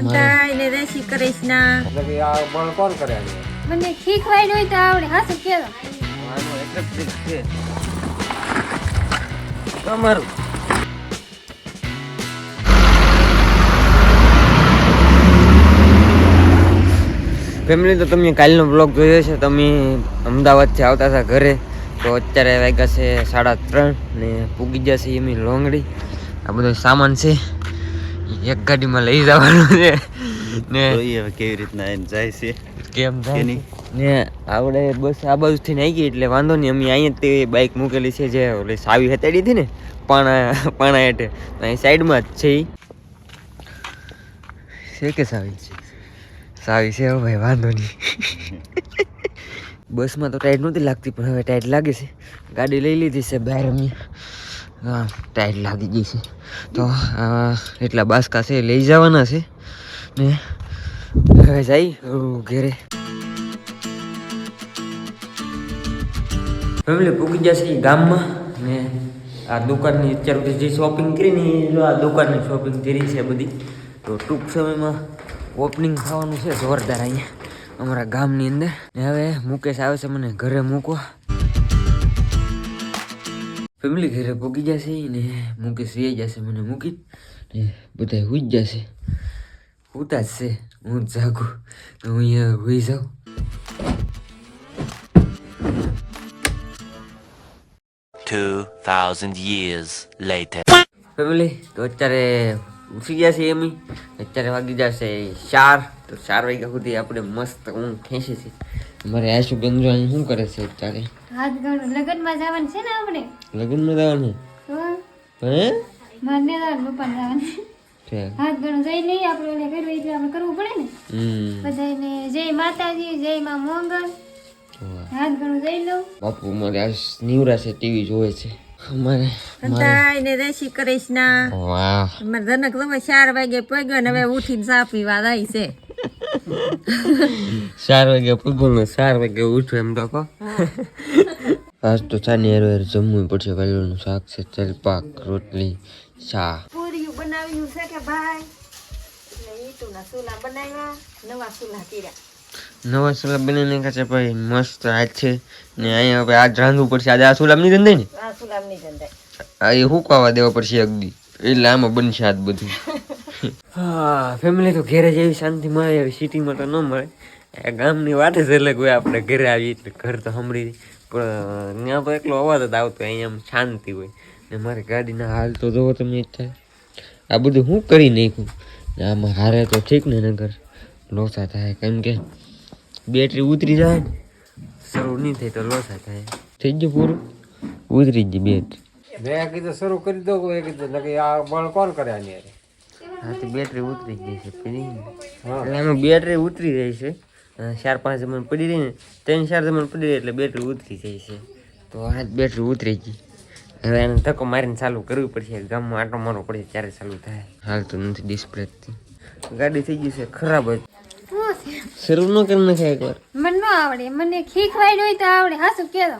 અંધાઈને રેસી કરીશ કૃષ્ણ એટલે કે આ બળ કોણ કરે છે મને શીખવાય હોય તો આવડે. હા શું છે. તમારું? ફેમિલી તો તમે કાલનો બ્લોગ જોયો છે. તમે અમદાવાદથી આવતા હતા ઘરે. તો અત્યારે વાગ્યા છે સાડા ત્રણ ને પૂગી જશે એમની લોંગડી. આ બધો સામાન છે. એક ગાડીમાં લઈ જવાનું છે. ને હવે કેવી રીતના એને જાય છે. કેમ જાય નહીં ને આપણે બસ આ બાજુથી આવી ગઈ એટલે વાંધો નહીં. અમે અહીંયા તે બાઇક મૂકેલી છે જે ઓલી સાવી હતાડી હતી ને પાણા પાણા હેઠે. તો અહીં સાઈડમાં જ છે. છે કે સાવી? છે સાવી છે હવે ભાઈ વાંધો નહીં. બસમાં તો ટાઈટ નહોતી લાગતી પણ હવે ટાઈટ લાગે છે. ગાડી લઈ લીધી છે બહાર અમે. હા ટાઈટ લાગી ગઈ છે. તો, આ, એટલા બાસકા છે, લઈ જવાના છે. ને, હવે જઈ ઘેરે. ફેમિલી પૂકી જશે ગામમાં. ને, આ દુકાનની અત્યાર જે શોપિંગ કરી ને જો આ દુકાનની શોપિંગ કરી છે બધી. તો ટૂંક સમયમાં ઓપનિંગ થવાનું છે, જોરદાર અહીંયા, અમારા ગામની અંદર. ને હવે મુકેશ આવે છે મને ઘરે મૂકવા. ફેમિલી ઘરે પૂગી જશે ને મુકેશ રહી જશે મને મૂકી ને બધા હુઈ જશે હુતા જ છે હું જાગું તો હું અહીંયા હુઈ જાઉં Two thousand years later. Family તો અત્યારે ઉઠી ગયા છે એમ અત્યારે વાગી જશે ચાર તો ચાર વાગ્યા સુધી આપણે મસ્ત ઊંઘ ખેંચી છે. મારે આશુ બંધ અહીં શું કરે છે અત્યારે? હાથ ગણું લગ્નમાં જવાનું છે ને આપણે? લગ્નમાં જવાનું? તો હે? મારે ને જવાનું પપ્પાને જવાનું હાથ ગણું જઈ લઈએ આપણે એને કરવું એટલે આપણે કરવું પડે ને? બધાને જય માતાજી જય માં મોંગલ હાથ ગણું જઈ લઉં. બાપુ મારે આ નિવરા છે ટીવી જોવે છે. અમારે અંધાઈને રેસી કરીશ ના વાહ. જનક તમે ચાર વાગે પગ્યો ને હવે ઉઠીને ચા પીવા જાય છે. ચાર વાગે પૂગું ચાર વાગે ઉઠું એમ કહો. આજ તો ચાની હેર હેર જમવું પડશે વાલોનું શાક છે ચલ પાક રોટલી ચા. પૂરીયું બનાવ્યું છે કે ભાઈ? એટલે ઈટુના ચૂલા બનાવ્યા નવા સુલા કર્યા. નવા સુલા બનાવીને કાચા ભાઈ મસ્ત આજ છે ને અહીંયા હવે આજ રાંધવું પડશે. આજે આ સુલામ નહીં ધંધે ને? આ ચૂલા નહીં આ એ હુકાવા દેવા પડશે અગદી એટલે આમાં બનશે આજ બધું. હા ફેમિલી તો ઘેરે જેવી શાંતિ મળે એવી સિટીમાં તો ન મળે. ગામની વાત જ અલગ હોય આપણે ઘરે આવીએ એટલે ઘર તો સાંભળી પણ ત્યાં તો એકલો અવાજ જ આવતો અહીંયા આમ શાંતિ હોય. ને મારી ગાડીના હાલ તો જોવો તમે થાય આ બધું હું કરી નાખ્યું? આમાં હારે તો ઠીક ને નગર. લોસા થાય કેમ કે બેટરી ઉતરી જાય ને. શરૂ નહીં થાય તો લોસા થાય. થઈ ગયું પૂરું? ઉતરી ગઈ બેટરી. મેં કીધું શરૂ કરી દો એ કીધું એટલે આ બળ કોણ કરે આની? હા તો બેટરી ઉતરી ગઈ છે પેલી આમાં બેટરી ઉતરી જાય છે. ચાર પાંચ જમણ પડી રહી ને ત્રણ ચાર જમણ પડી રહી એટલે બેટરી ઉતરી જાય છે. તો આ બેટરી ઉતરી ગઈ. હવે એને ધક્કો મારીને ચાલુ કરવી પડશે. ગામમાં આટો મારવો પડશે ત્યારે ચાલુ થાય. હાલ તો નથી ડિસ્પ્લે ગાડી થઈ ગઈ છે ખરાબ જ. શરૂ ન કરી નાખે એકવાર મને ન આવડે મને શીખવાય હોય તો આવડે હા શું કેવો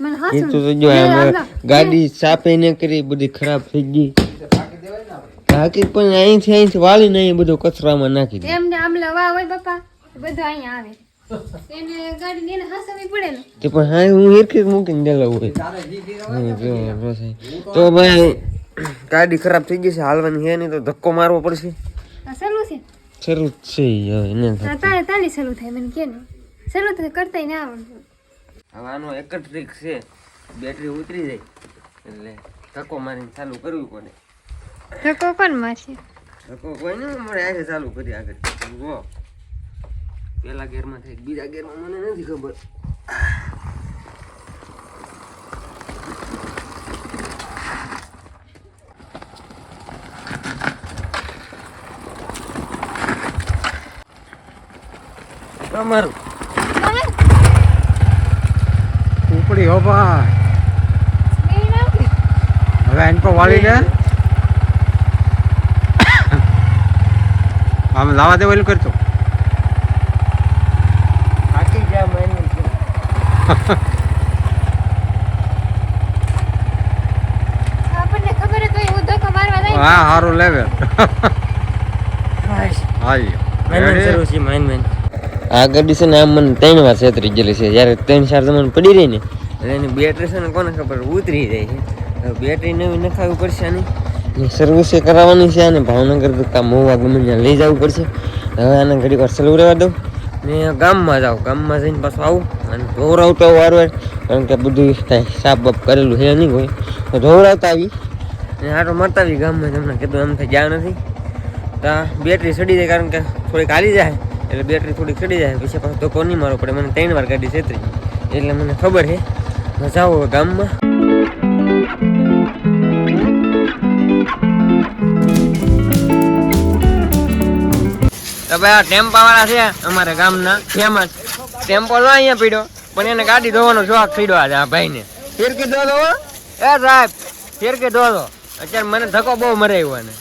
મને હા એ તો જો આમાં ગાડી સાફે ન કરી બધી ખરાબ થઈ ગઈ બાકી પણ અહીંથી અહીંથી વાળીને અહીં બધો કચરામાં નાખી દે એમને આમલા વાહ હોય બાપા બધું અહીંયા આવે એને ગાડી લઈને હાસવી પડે ને તે પણ હા હું હિરકી જ મૂકીને ગયેલો હોય હા, જો, જો સાહેબ. તો ભાઈ ગાડી ખરાબ થઈ ગઈ છે હાલવાની છે નહીં તો ધક્કો મારવો પડશે આ સલું છે શરૂ છે એને તારે તાલી સલું થાય મને કે ને. સલું તો કરતા ને આવડતું હવે આનો એક જ ટ્રીક છે. બેટરી ઉતરી જાય. એટલે ધક્કો મારીને ચાલુ કરવી પડે. ધક્કો કોણ મારશે? ધક્કો કોઈ નહીં મળે આજે ચાલુ કરી આગળ. જો. પેલા ગેરમાં થાય બીજા ગેરમાં મને નથી ખબર. તમારું ઉપડી હો ભાઈ. હવે એન પર વાળી દે આમ લાવા દે ઓલું કરતો. મને હું સારું લેવે મેન મેન શરૂ છે મેન મેન આ ગાડી છે ને આમ મને ત્રણ વાર છેતરી ગયેલી છે. જ્યારે ત્રણ ચાર તમને પડી રહી ને એની બેટરી છે ને કોને ખબર, ઉતરી જાય છે. બેટરી નવી નખાવી પડશે આની. સર્વિસે કરાવવાની છે અને ભાવનગર કા મોવા ગમે ત્યાં લઈ જવું પડશે. હવે આને ઘડી વાર ચલવું રહેવા દઉં. ને ગામમાં જાઉં, ગામમાં જઈને પાછું આવું. અને ધોવરાવતો વાર વાર કારણ કે બધું કાંઈ સાફ બાફ કરેલું છે નહીં હોય તો ધોવરાવતા આવી. અને આટો મારતા આવી ગામમાં તમને કીધું એમ થઈ ગયા નથી. તો બેટરી સડી જાય કારણ કે થોડીક હાલી જાય. એટલે બેટરી થોડી સડી જાય પછી પાછો ધક્કો નહીં મારવો પડે. મને ત્રણ વાર ગાડી છેતરી. એટલે મને ખબર છે મજા આવો ગામમાં. ભાઈ આ ટેમ્પા વાળા છે અમારા ગામના. ફેમસ. ટેમ્પો તો અહીંયા પીડ્યો પણ એને ગાડી ધોવાનો શોખ પીડ્યો આજે આ ભાઈને. ફેરકી ધો દો હો. એ સાહેબ ફેરકી ધો દો અત્યારે મને ધક્કો બહુ મરાયો એને.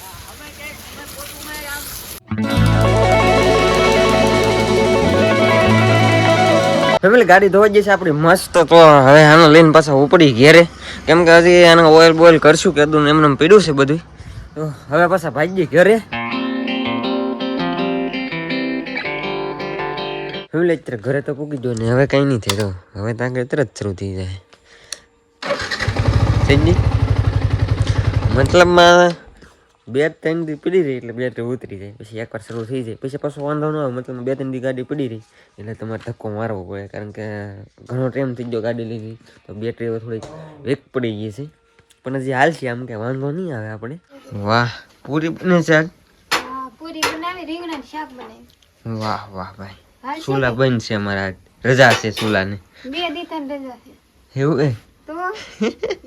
ફેમિલી ગાડી ધોવા જશે આપણી મસ્ત તો હવે આનો લઈને પાછા ઉપડી ઘેરે કેમ કે હજી આને ઓઇલ બોઇલ કરશું કે ને એમને પીડ્યું છે બધું તો હવે પાછા ભાગીએ ઘરે. ફેમિલી અત્યારે ઘરે તો પૂકી દો ને હવે કઈ નહીં થયું. હવે તો અત્યારે જ શરૂ થઈ જાય. મતલબમાં બે ત્રણ દી પડી રહી એટલે બેટરી ઉતરી જાય. પછી એકવાર શરૂ થઈ જાય. પછી પાછો વાંધો ન આવે મતલબ બે ત્રણ દી ગાડી પડી રહી. એટલે તમારે ધક્કો મારવો પડે કારણ કે ઘણો ટાઈમ થઈ ગયો ગાડી લીધી. તો બેટરી હવે થોડીક વેક પડી ગઈ છે. પણ હજી હાલ છે આમ કે વાંધો નહીં આવે આપણે. વાહ પૂરી બને છે પૂરી બનાવી રીંગણા શાક બનાવી. વાહ વાહ ભાઈ. સુલા બન છે અમારા રજા છે સુલાને. બે દીથન રજા છે. એવું એ? તો?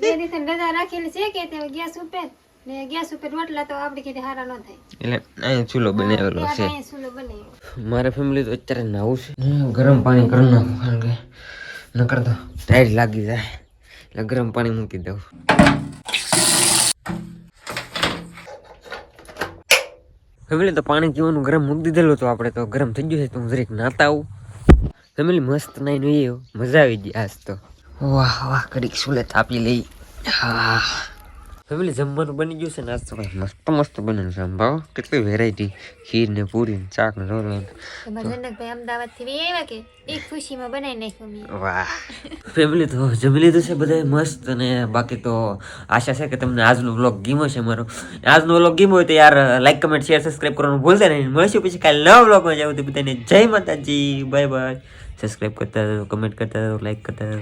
બે દીથન રજા રાખેલી છે કે તે ગેસ ઉપર ને ગેસ ઉપર રોટલા તો આપણે કીધે હારા ન થાય. એટલે અહીંયા ચૂલો બનાવેલો છે. મારે ફેમિલી તો અત્યારે નાવું છે. ગરમ પાણી કરી નાખું કારણ કે નકર તો ટાઈટ લાગી જાય. એટલે ગરમ પાણી મૂકી દઉં. ફેમિલી તો પાણી પીવાનું ગરમ મૂકી દીધેલું તો આપણે તો ગરમ થઈ ગયું છે તો હું જરીક નાતા આવું. ફેમિલી મસ્ત નાઈ એ મજા આવી ગઈ આજ તો. વાહ વાહ કડીક સુલે તાપી લઈ. હા. ફેમિલી જમવાનું બની ગયું છે ને આજ તો ભાઈ મસ્ત મસ્ત બને છે આમ ભાવ. કેટલી વેરાયટી ખીર ને પૂરી ને ચાક ને રોટલો ને. અમદાવાદથી આવ્યા કે? એક ખુશીમાં બનાવી નાખ્યું મેં. વાહ. ફેમિલી તો જમી લીધું છે બધા મસ્ત અને બાકી તો આશા છે કે તમને આજનો વ્લોગ ગીમો છે મારો. આજનો વ્લોગ ગીમો હોય તો યાર લાઈક કમેન્ટ શેર સબસ્ક્રાઇબ કરવાનું ભૂલતા નહીં. મળશું પછી કાલે નવા વ્લોગમાં જાવ તો બધાને જય માતાજી. બાય બાય સબસ્ક્રાઇબ કરતા રહો કમેન્ટ કરતા રહો લાઈક કરતા રહો.